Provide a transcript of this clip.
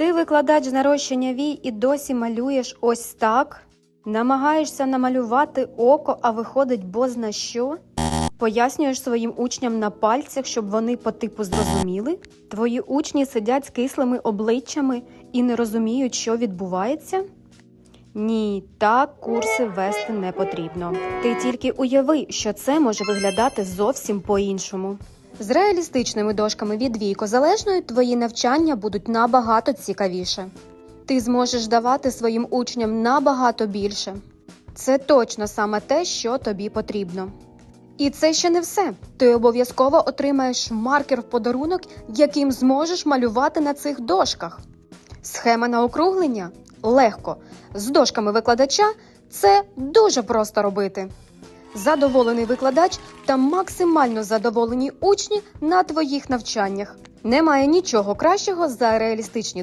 Ти викладач нарощення вій і досі малюєш ось так? Намагаєшся намалювати око, а виходить бозна що? Пояснюєш своїм учням на пальцях, щоб вони по типу зрозуміли? Твої учні сидять з кислими обличчями і не розуміють, що відбувається? Ні, так курси вести не потрібно. Ти тільки уяви, що це може виглядати зовсім по-іншому. З реалістичними дошками від віко залежної твої навчання будуть набагато цікавіше. Ти зможеш давати своїм учням набагато більше. Це точно саме те, що тобі потрібно. І це ще не все. Ти обов'язково отримаєш маркер в подарунок, яким зможеш малювати на цих дошках. Схема на округлення легко. З дошками викладача це дуже просто робити. Задоволений викладач та максимально задоволені учні на твоїх навчаннях. Немає нічого кращого за реалістичні